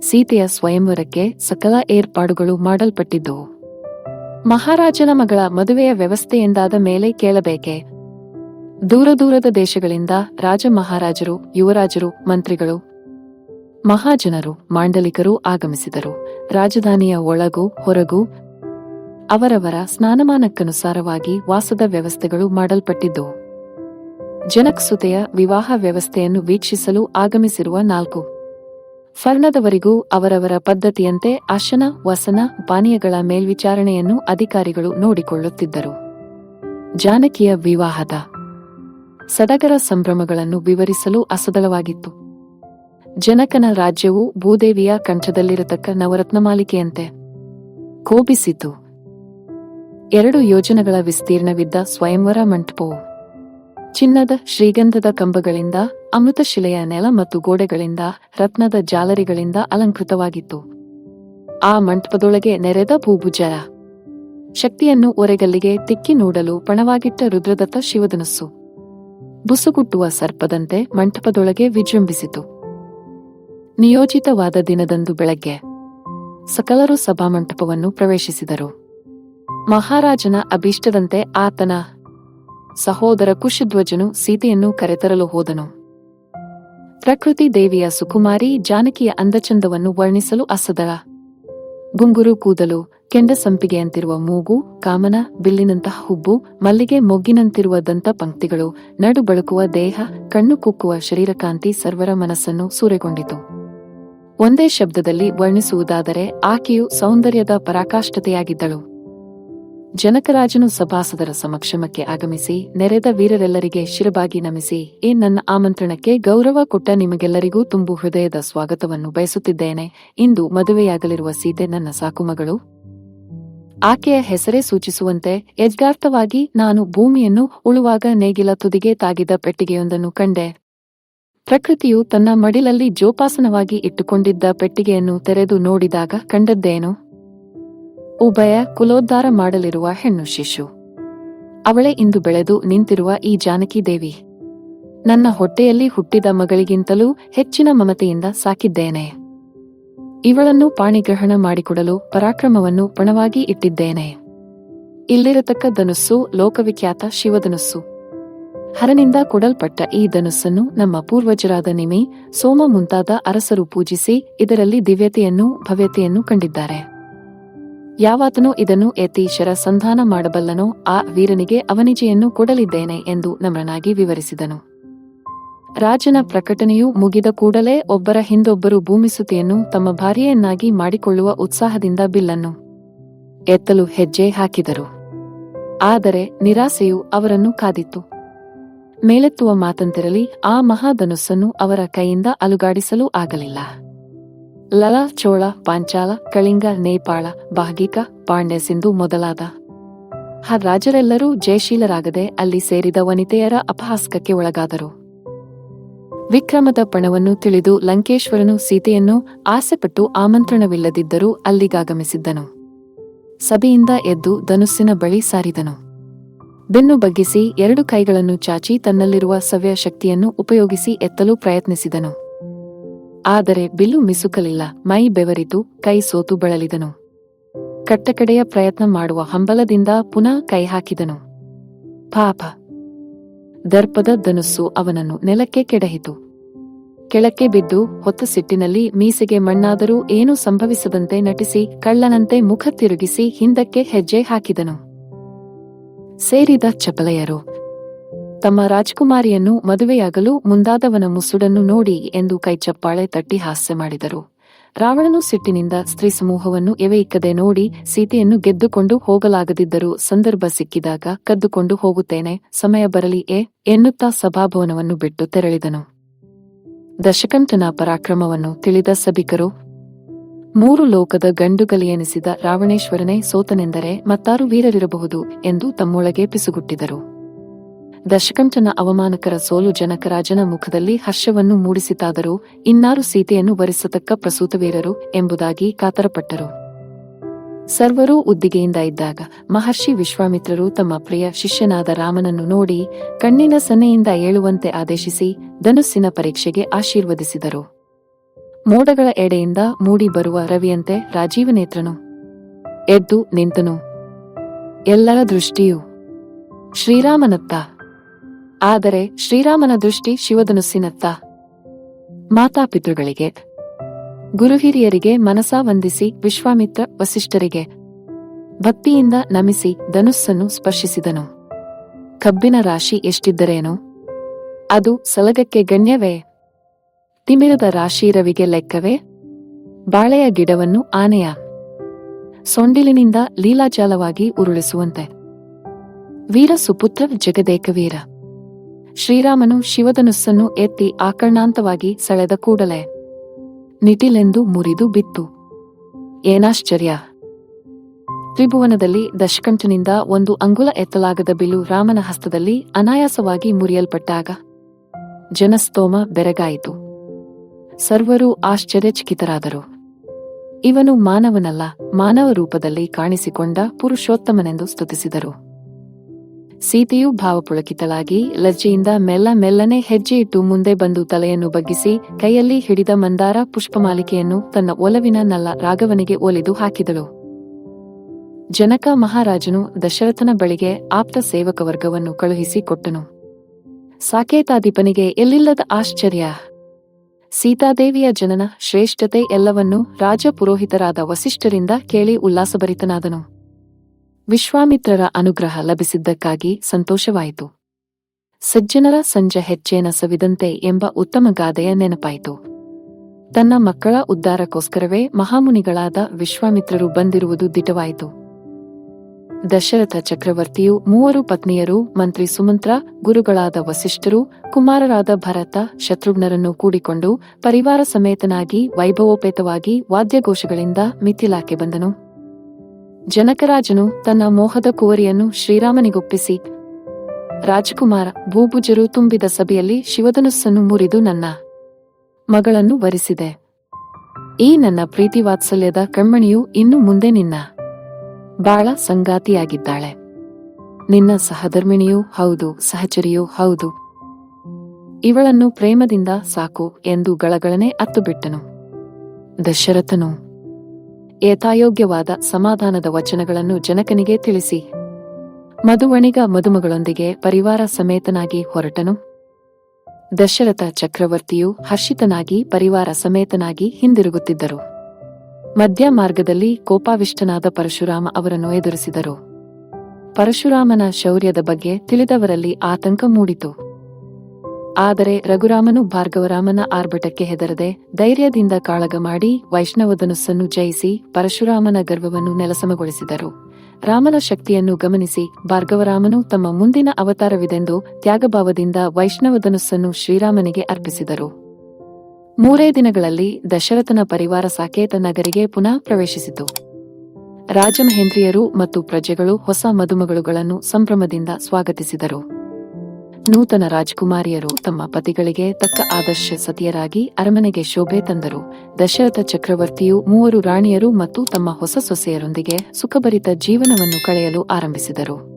ಸೀತೆಯ ಸ್ವಯಂವರಕ್ಕೆ ಸಕಲ ಏರ್ಪಾಡುಗಳು ಮಾಡಲ್ಪಟ್ಟಿದ್ದವು. ಮಹಾರಾಜನ ಮಗಳ ಮದುವೆಯ ವ್ಯವಸ್ಥೆಯಿಂದಾದ ಮೇಲೆ ಕೇಳಬೇಕೆ? ದೂರ ದೂರದ ದೇಶಗಳಿಂದ ರಾಜ ಮಹಾರಾಜರು ಯುವರಾಜರು, ಮಂತ್ರಿಗಳು, ಮಹಾಜನರು, ಮಾಂಡಲಿಕರು ಆಗಮಿಸಿದರು. ರಾಜಧಾನಿಯ ಒಳಗೂ, ಹೊರಗೂ ಅವರವರ ಸ್ನಾನಮಾನಕ್ಕನುಸಾರವಾಗಿ ವಾಸದ ವ್ಯವಸ್ಥೆಗಳು ಮಾಡಲ್ಪಟ್ಟಿದ್ದವು. ಜನಕ್ಸುತೆಯ ವಿವಾಹ ವ್ಯವಸ್ಥೆಯನ್ನು ವೀಕ್ಷಿಸಲು ಆಗಮಿಸಿರುವ ನಾಲ್ಕು ಫರ್ಣದವರಿಗೂ ಅವರವರ ಪದ್ಧತಿಯಂತೆ ಅಶನ, ವಸನ, ಪಾನೀಯಗಳ ಮೇಲ್ವಿಚಾರಣೆಯನ್ನು ಅಧಿಕಾರಿಗಳು ನೋಡಿಕೊಳ್ಳುತ್ತಿದ್ದರು. ಜಾನಕಿಯ ವಿವಾಹದ ಸಡಗರ ಸಂಭ್ರಮಗಳನ್ನು ವಿವರಿಸಲು ಅಸದಳವಾಗಿತ್ತು. ಜನಕನ ರಾಜ್ಯವು ಭೂದೇವಿಯ ಕಂಠದಲ್ಲಿರತಕ್ಕ ನವರತ್ನಮಾಲಿಕೆಯಂತೆ ಕೋಪಿಸಿತು. ಎರಡು ಯೋಜನೆಗಳ ವಿಸ್ತೀರ್ಣವಿದ್ದ ಸ್ವಯಂವರ ಮಂಟಪವು ಚಿನ್ನದ, ಶ್ರೀಗಂಧದ ಕಂಬಗಳಿಂದ ಅಮೃತಶಿಲೆಯ ನೆಲ ಮತ್ತು ಗೋಡೆಗಳಿಂದ, ರತ್ನದ ಜಾಲರಿಗಳಿಂದ ಅಲಂಕೃತವಾಗಿತ್ತು. ಆ ಮಂಟಪದೊಳಗೆ ನೆರೆದ ಭೂಭುಜರ ಶಕ್ತಿಯನ್ನು ಒರೆಗಲ್ಲಿಗೆ ತಿಕ್ಕಿ ನೋಡಲು ಪಣವಾಗಿಟ್ಟ ರುದ್ರದತ್ತ ಶಿವಧನಸ್ಸು. ಬುಸುಗುಟ್ಟುವ ಸರ್ಪದಂತೆ ಮಂಟಪದೊಳಗೆ ವಿಜೃಂಭಿಸಿತು. ನಿಯೋಜಿತವಾದ ದಿನದಂದು ಬೆಳಗ್ಗೆ ಸಕಲರು ಸಭಾಮಂಟಪವನ್ನು ಪ್ರವೇಶಿಸಿದರು. ಮಹಾರಾಜನ ಅಭೀಷ್ಟದಂತೆ ಆತನ ಸಹೋದರ ಕುಶಧ್ವಜನು ಸೀತೆಯನ್ನು ಕರೆತರಲು ಹೋದನು. ಪ್ರಕೃತಿ ದೇವಿಯ ಸುಕುಮಾರಿ ಜಾನಕಿಯ ಅಂದಚಂದವನ್ನು ವರ್ಣಿಸಲು ಅಸದಳ. ಗುಂಗುರು ಕೂದಲು, ಕೆಂಡ ಸಂಪಿಗೆಯಂತಿರುವ ಮೂಗು, ಕಾಮನ, ಬಿಲ್ಲಿನಂತಹ ಹುಬ್ಬು, ಮಲ್ಲಿಗೆ ಮೊಗ್ಗಿನಂತಿರುವ ದಂತ ಪಂಕ್ತಿಗಳು, ನಡು ಬಳಕುವ ದೇಹ, ಕಣ್ಣು ಕುಕ್ಕುವ ಶರೀರಕಾಂತಿ ಸರ್ವರ ಮನಸ್ಸನ್ನು ಸೂರೆಗೊಂಡಿತು. ಒಂದೇ ಶಬ್ದದಲ್ಲಿ ವರ್ಣಿಸುವುದಾದರೆ ಆಕೆಯು ಸೌಂದರ್ಯದ ಪರಾಕಾಷ್ಠತೆಯಾಗಿದ್ದಳು. ಜನಕರಾಜನು ಸಭಾಸದರ ಸಮಕ್ಷಮಕ್ಕೆ ಆಗಮಿಸಿ, ನೆರೆದ ವೀರರೆಲ್ಲರಿಗೆ ಶಿರಬಾಗಿ ನಮಿಸಿ ಈ ನನ್ನ ಆಮಂತ್ರಣಕ್ಕೆ ಗೌರವ ಕೊಟ್ಟ ನಿಮಗೆಲ್ಲರಿಗೂ ತುಂಬು ಹೃದಯದ ಸ್ವಾಗತವನ್ನು ಬಯಸುತ್ತಿದ್ದೇನೆ. ಇಂದು ಮದುವೆಯಾಗಲಿರುವ ಸೀತೆ ನನ್ನ ಸಾಕುಮಗಳು. ಆಕೆಯ ಹೆಸರೇ ಸೂಚಿಸುವಂತೆ ಯಜ್ಗಾರ್ಥವಾಗಿ ನಾನು ಭೂಮಿಯನ್ನು ಉಳುವಾಗ ನೇಗಿಲ ತುದಿಗೆ ತಾಗಿದ ಪೆಟ್ಟಿಗೆಯೊಂದನ್ನು ಕಂಡೆ. ಪ್ರಕೃತಿಯು ತನ್ನ ಮಡಿಲಲ್ಲಿ ಜೋಪಾಸನವಾಗಿ ಇಟ್ಟುಕೊಂಡಿದ್ದ ಪೆಟ್ಟಿಗೆಯನ್ನು ತೆರೆದು ನೋಡಿದಾಗ ಕಂಡದ್ದೇನು? ಉಭಯ ಕುಲೋದ್ಧಾರ ಮಾಡಲಿರುವ ಹೆಣ್ಣು ಶಿಶು. ಅವಳೇ ಇಂದು ಬೆಳೆದು ನಿಂತಿರುವ ಈ ಜಾನಕಿ ದೇವಿ. ನನ್ನ ಹೊಟ್ಟೆಯಲ್ಲಿ ಹುಟ್ಟಿದ ಮಗಳಿಗಿಂತಲೂ ಹೆಚ್ಚಿನ ಮಮತೆಯಿಂದ ಸಾಕಿದ್ದೇನೆ. ಇವಳನ್ನು ಪಾಣಿಗ್ರಹಣ ಮಾಡಿಕೊಡಲು ಪರಾಕ್ರಮವನ್ನು ಪಣವಾಗಿ ಇಟ್ಟಿದ್ದೇನೆ. ಇಲ್ಲಿರತಕ್ಕ ಧನುಸ್ಸು ಲೋಕವಿಖ್ಯಾತ ಶಿವಧನುಸ್ಸು. ಹರನಿಂದ ಕೊಡಲ್ಪಟ್ಟ ಈ ಧನುಸ್ಸನ್ನು ನಮ್ಮ ಪೂರ್ವಜರಾದ ನಿಮಿ ಸೋಮ ಮುಂತಾದ ಅರಸರು ಪೂಜಿಸಿ ಇದರಲ್ಲಿ ದಿವ್ಯತೆಯನ್ನು ಭವ್ಯತೆಯನ್ನು ಕಂಡಿದ್ದಾರೆ. ಯಾವಾತನೂ ಇದನ್ನು ಯತೀಶರ ಸಂಧಾನ ಮಾಡಬಲ್ಲನೋ ಆ ವೀರನಿಗೆ ಅವನಿಜೆಯನ್ನು ಕೊಡಲಿದ್ದೇನೆ ಎಂದು ನಮ್ರನಾಗಿ ವಿವರಿಸಿದನು. ರಾಜನ ಪ್ರಕಟಣೆಯು ಮುಗಿದ ಕೂಡಲೇ ಒಬ್ಬರ ಹಿಂದೊಬ್ಬರು ಭೂಮಿಸುತೆಯನ್ನು ತಮ್ಮ ಭಾರ್ಯೆಯನ್ನಾಗಿ ಮಾಡಿಕೊಳ್ಳುವ ಉತ್ಸಾಹದಿಂದ ಬಿಲ್ಲನ್ನು ಎತ್ತಲು ಹೆಜ್ಜೆ ಹಾಕಿದರು. ಆದರೆ ನಿರಾಸೆಯು ಅವರನ್ನು ಕಾದಿತ್ತು. ಮೇಲೆತ್ತುವ ಮಾತಂತಿರಲಿ, ಆ ಮಹಾಧನುಸ್ಸನ್ನು ಅವರ ಕೈಯಿಂದ ಅಲುಗಾಡಿಸಲೂ ಆಗಲಿಲ್ಲ. ಲಲ, ಚೋಳ, ಪಾಂಚಾಲ, ಕಳಿಂಗ, ನೇಪಾಳ, ಭಾಗಿಕ, ಪಾಂಡ್ಯ ಸಿಂಧು ಮೊದಲಾದ. ಆ ರಾಜರೆಲ್ಲರೂ ಜಯಶೀಲರಾಗದೆ ಅಲ್ಲಿ ಸೇರಿದ ವನಿತೆಯರ ಅಪಹಾಸ್ಕಕ್ಕೆ ಒಳಗಾದರು. ವಿಕ್ರಮದ ಪಣವನ್ನು ತಿಳಿದು ಲಂಕೇಶ್ವರನು ಸೀತೆಯನ್ನು ಆಸೆಪಟ್ಟು ಆಮಂತ್ರಣವಿಲ್ಲದಿದ್ದರೂ ಅಲ್ಲಿಗಾಗಮಿಸಿದ್ದನು. ಸಭೆಯಿಂದ ಎದ್ದು ಧನುಸ್ಸಿನ ಬಳಿ ಸಾರಿದನು. ಬೆನ್ನು ಬಗ್ಗಿಸಿ ಎರಡು ಕೈಗಳನ್ನು ಚಾಚಿ ತನ್ನಲ್ಲಿರುವ ಸವ್ಯ ಶಕ್ತಿಯನ್ನು ಉಪಯೋಗಿಸಿ ಎತ್ತಲು ಪ್ರಯತ್ನಿಸಿದನು. ಆದರೆ ಬಿಲ್ಲು ಮಿಸುಕಲಿಲ್ಲ. ಮೈ ಬೆವರಿತು, ಕೈ ಸೋತು ಬಳಲಿದನು. ಕಟ್ಟಕಡೆಯ ಪ್ರಯತ್ನ ಮಾಡುವ ಹಂಬಲದಿಂದ ಪುನಃ ಕೈ ಹಾಕಿದನು. ಪಾಪ. ದರ್ಪದ ಧನುಸ್ಸು ಅವನನ್ನು ನೆಲಕ್ಕೆ ಕೆಡಹಿತು. ಕೆಳಕ್ಕೆ ಬಿದ್ದು ಹೊತ್ತ ಸಿಟ್ಟಿನಲ್ಲಿ ಮೀಸೆಗೆ ಮಣ್ಣಾದರೂ ಏನೂ ಸಂಭವಿಸದಂತೆ ನಟಿಸಿ, ಕಳ್ಳನಂತೆ ಮುಖ ತಿರುಗಿಸಿ ಹಿಂದಕ್ಕೆ ಹೆಜ್ಜೆ ಹಾಕಿದನು. ಸೇರಿದ ಚಪಲೆಯರು ತಮ್ಮ ರಾಜಕುಮಾರಿಯನ್ನು ಮದುವೆಯಾಗಲು ಮುಂದಾದವನ ಮುಸುಡನ್ನು ನೋಡಿ ಎಂದು ಕೈಚಪ್ಪಾಳೆ ತಟ್ಟಿ ಹಾಸ್ಯ ಮಾಡಿದರು. ರಾವಣನು ಸಿಟ್ಟಿನಿಂದ ಸ್ತ್ರೀ ಸಮೂಹವನ್ನು ಎವೆಯಿಕ್ಕದೆ ನೋಡಿ ಸೀತೆಯನ್ನು ಗೆದ್ದುಕೊಂಡು ಹೋಗಲಾಗದಿದ್ದರೂ ಸಂದರ್ಭ ಸಿಕ್ಕಿದಾಗ ಕದ್ದುಕೊಂಡು ಹೋಗುತ್ತೇನೆ, ಸಮಯ ಬರಲಿ ಎ ಎನ್ನುತ್ತಾ ಸಭಾಭವನವನ್ನು ಬಿಟ್ಟು ತೆರಳಿದನು. ದಶಕಂಠನ ಪರಾಕ್ರಮವನ್ನು ತಿಳಿದ ಸಭಿಕರು, ಮೂರು ಲೋಕದ ಗಂಡುಗಲಿಯೆನಿಸಿದ ರಾವಣೇಶ್ವರನೇ ಸೋತನೆಂದರೆ ಮತ್ತಾರು ವೀರರಿರಬಹುದು ಎಂದು ತಮ್ಮೊಳಗೆ ಪಿಸುಗುಟ್ಟಿದರು. ದಶಕಂಠನ ಅವಮಾನಕರ ಸೋಲು ಜನಕರಾಜನ ಮುಖದಲ್ಲಿ ಹರ್ಷವನ್ನು ಮೂಡಿಸಿತಾದರೂ, ಇನ್ನಾರು ಸೀತೆಯನ್ನು ವರಿಸತಕ್ಕ ಪ್ರಸೂತವೀರರು ಎಂಬುದಾಗಿ ಕಾತರಪಟ್ಟರು. ಸರ್ವರೂ ಉದ್ದಿಗೆಯಿಂದ ಇದ್ದಾಗ, ಮಹರ್ಷಿ ವಿಶ್ವಾಮಿತ್ರರು ತಮ್ಮ ಪ್ರಿಯ ಶಿಷ್ಯನಾದ ರಾಮನನ್ನು ನೋಡಿ, ಕಣ್ಣಿನ ಸನ್ನೆಯಿಂದ ಏಳುವಂತೆ ಆದೇಶಿಸಿ, ಧನುಸ್ಸಿನ ಪರೀಕ್ಷೆಗೆ ಆಶೀರ್ವದಿಸಿದರು. ಮೋಡಗಳ ಎಡೆಯಿಂದ ಮೂಡಿ ಬರುವ ರವಿಯಂತೆ ರಾಜೀವನೇತ್ರನು. ಎದ್ದು ನಿಂತನು. ಎಲ್ಲರ ದೃಷ್ಟಿಯು ಶ್ರೀರಾಮನತ್ತ. ಆದರೆ ಶ್ರೀರಾಮನ ದೃಷ್ಟಿ ಶಿವಧನುಸ್ಸಿನತ್ತ. ಮಾತಾಪಿತೃಗಳಿಗೆ, ಗುರುಹಿರಿಯರಿಗೆ ಮನಸಾ ವಂದಿಸಿ ವಿಶ್ವಾಮಿತ್ರ ವಸಿಷ್ಠರಿಗೆ ಭಕ್ತಿಯಿಂದ ನಮಿಸಿ ಧನುಸ್ಸನ್ನು ಸ್ಪರ್ಶಿಸಿದನು. ಕಬ್ಬಿನ ರಾಶಿ ಎಷ್ಟಿದ್ದರೇನು? ಅದು ಸಲಗಕ್ಕೆ ಗಣ್ಯವೇ? ತಿಮಿರದ ರಾಶಿ ರವಿಗೆ ಲೆಕ್ಕವೇ? ಬಾಳೆಯ ಗಿಡವನ್ನು ಆನೆಯ ಸೊಂಡಿಲಿನಿಂದ ಲೀಲಾಜಾಲವಾಗಿ ಉರುಳಿಸುವಂತೆ. ವೀರ ಸುಪುತ್ರ ಜಗದೇಕ ವೀರ ಶ್ರೀರಾಮನು ಶಿವಧನುಸ್ಸನ್ನು ಎತ್ತಿ ಆಕರ್ಣಾಂತವಾಗಿ ಸೆಳೆದ ಕೂಡಲೇ ನಿಟಿಲೆಂದು ಮುರಿದು ಬಿತ್ತು. ಏನಾಶ್ಚರ್ಯ! ತ್ರಿಭುವನದಲ್ಲಿ ದಶಕಂಠನಿಂದ ಒಂದು ಅಂಗುಲ ಎತ್ತಲಾಗದ ಬಿಲು ರಾಮನ ಹಸ್ತದಲ್ಲಿ ಅನಾಯಾಸವಾಗಿ ಮುರಿಯಲ್ಪಟ್ಟಾಗ ಜನಸ್ತೋಮ ಬೆರಗಾಯಿತು. ಸರ್ವರೂ ಆಶ್ಚರ್ಯಚಕಿತರಾದರು. ಇವನು ಮಾನವನಲ್ಲ, ಮಾನವ ರೂಪದಲ್ಲಿ ಕಾಣಿಸಿಕೊಂಡ ಪುರುಷೋತ್ತಮನೆಂದು ಸ್ತುತಿಸಿದರು. ಸೀತೆಯು ಭಾವಪುಳಕಿತಳಾಗಿ ಲಜ್ಜೆಯಿಂದ ಮೆಲ್ಲ ಮೆಲ್ಲನೆ ಹೆಜ್ಜೆಯಿಟ್ಟು ಮುಂದೆ ಬಂದು ತಲೆಯನ್ನು ಬಗ್ಗಿಸಿ ಕೈಯಲ್ಲಿ ಹಿಡಿದ ಮಂದಾರ ಪುಷ್ಪಮಾಲಿಕೆಯನ್ನು ತನ್ನ ಒಲವಿನ ನಲ್ಲ ರಾಘವನಿಗೆ ಒಲಿದು ಹಾಕಿದಳು. ಜನಕ ಮಹಾರಾಜನು ದಶರಥನ ಬಳಿಗೆ ಆಪ್ತ ಸೇವಕ ವರ್ಗವನ್ನು ಕಳುಹಿಸಿ ಕೊಟ್ಟನು. ಸಾಕೇತಾಧಿಪನಿಗೆ ಎಲ್ಲಿಲ್ಲದ ಆಶ್ಚರ್ಯ. ಸೀತಾದೇವಿಯ ಜನನ ಶ್ರೇಷ್ಠತೆ ಎಲ್ಲವನ್ನೂ ರಾಜಪುರೋಹಿತರಾದ ವಸಿಷ್ಠರಿಂದ ಕೇಳಿ ಉಲ್ಲಾಸಭರಿತನಾದನು. ವಿಶ್ವಾಮಿತ್ರರ ಅನುಗ್ರಹ ಲಭಿಸಿದ್ದಕ್ಕಾಗಿ ಸಂತೋಷವಾಯಿತು. ಸಜ್ಜನರ ಸಂಜ ಹೆಜ್ಜೇನ ಸವಿದಂತೆ ಎಂಬ ಉತ್ತಮ ಗಾದೆಯ ನೆನಪಾಯಿತು. ತನ್ನ ಮಕ್ಕಳ ಉದ್ಧಾರಕ್ಕೋಸ್ಕರವೇ ಮಹಾಮುನಿಗಳಾದ ವಿಶ್ವಾಮಿತ್ರರು ಬಂದಿರುವುದು ದಿಟವಾಯಿತು. ದಶರಥ ಚಕ್ರವರ್ತಿಯು ಮೂವರು ಪತ್ನಿಯರು, ಮಂತ್ರಿ ಸುಮಂತ್ರ, ಗುರುಗಳಾದ ವಸಿಷ್ಠರು, ಕುಮಾರರಾದ ಭರತ, ಶತ್ರುಘ್ನರನ್ನು ಕೂಡಿಕೊಂಡು ಪರಿವಾರ ಸಮೇತನಾಗಿ ವೈಭವೋಪೇತವಾಗಿ ವಾದ್ಯಘೋಷಗಳಿಂದ ಮಿಥಿಲಾಕ್ಕೆ ಬಂದನು. ಜನಕರಾಜನು ತನ್ನ ಮೋಹದ ಕುವರಿಯನ್ನು ಶ್ರೀರಾಮನಿಗೊಪ್ಪಿಸಿ, ರಾಜಕುಮಾರ ಭೂಭುಜರು ತುಂಬಿದ ಸಭೆಯಲ್ಲಿ ಶಿವಧನುಸ್ಸನ್ನು ಮುರಿದು ನನ್ನ ಮಗಳನ್ನು ವರಿಸಿದೆ. ಈ ನನ್ನ ಪ್ರೀತಿ ವಾತ್ಸಲ್ಯದ ಕಣ್ಮಣಿಯು ಇನ್ನು ಮುಂದೆ ನಿನ್ನ ಬಾಳ ಸಂಗಾತಿಯಾಗಿದ್ದಾಳೆ. ನಿನ್ನ ಸಹಧರ್ಮಿಣಿಯೂ ಹೌದು, ಸಹಚರಿಯೂ ಹೌದು. ಇವಳನ್ನು ಪ್ರೇಮದಿಂದ ಸಾಕು ಎಂದು ಗಳಗಳನೆ ಅತ್ತುಬಿಟ್ಟನು. ದಶರಥನು ಏತಾಯೋಗ್ಯವಾದ ಸಮಾಧಾನದ ವಚನಗಳನ್ನು ಜನಕನಿಗೆ ತಿಳಿಸಿ. ಮಧುವಣಿಗ ಮದುಮಗಳೊಂದಿಗೆ ಪರಿವಾರ ಸಮೇತನಾಗಿ ಹೊರಟನು. ದಶರಥ ಚಕ್ರವರ್ತಿಯು ಹರ್ಷಿತನಾಗಿ ಪರಿವಾರ ಸಮೇತನಾಗಿ ಹಿಂದಿರುಗುತ್ತಿದ್ದರು. ಮಧ್ಯ ಮಾರ್ಗದಲ್ಲಿ ಕೋಪಾವಿಷ್ಟನಾದ ಪರಶುರಾಮ ಅವರನ್ನು ಎದುರಿಸಿದರು. ಪರಶುರಾಮನ ಶೌರ್ಯದ ಬಗ್ಗೆ ತಿಳಿದವರಲ್ಲಿ ಆತಂಕ ಮೂಡಿತು. ಆದರೆ ರಘುರಾಮನು ಭಾರ್ಗವರಾಮನ ಆರ್ಭಟಕ್ಕೆ ಹೆದರದೆ ಧೈರ್ಯದಿಂದ ಕಾಳಗ ಮಾಡಿ ವೈಷ್ಣವಧನುಸ್ಸನ್ನು ಜಯಿಸಿ ಪರಶುರಾಮನ ಗರ್ವವನ್ನು ನೆಲಸಮಗೊಳಿಸಿದರು. ರಾಮನ ಶಕ್ತಿಯನ್ನು ಗಮನಿಸಿ ಭಾರ್ಗವರಾಮನು ತಮ್ಮ ಮುಂದಿನ ಅವತಾರವಿದೆಂದು ತ್ಯಾಗಭಾವದಿಂದ ವೈಷ್ಣವಧನುಸ್ಸನ್ನು ಶ್ರೀರಾಮನಿಗೆ ಅರ್ಪಿಸಿದರು. ಮೂರೇ ದಿನಗಳಲ್ಲಿ ದಶರಥನ ಪರಿವಾರ ಸಾಕೇತ ನಗರಿಗೆ ಪುನಃ ಪ್ರವೇಶಿಸಿತು. ರಾಜಮಹೇಂದ್ರಿಯರು ಮತ್ತು ಪ್ರಜೆಗಳು ಹೊಸ ಮದುಮಗಳುಗಳನ್ನು ಸಂಭ್ರಮದಿಂದ ಸ್ವಾಗತಿಸಿದರು. ನೂತನ ರಾಜಕುಮಾರಿಯರು ತಮ್ಮ ಪತಿಗಳಿಗೆ ತಕ್ಕ ಆದರ್ಶ ಸತಿಯರಾಗಿ ಅರಮನೆಗೆ ಶೋಭೆ ತಂದರು. ದಶರಥ ಚಕ್ರವರ್ತಿಯು ಮೂವರು ರಾಣಿಯರು ಮತ್ತು ತಮ್ಮ ಹೊಸ ಸೊಸೆಯರೊಂದಿಗೆ ಸುಖಭರಿತ ಜೀವನವನ್ನು ಕಳೆಯಲು ಆರಂಭಿಸಿದರು.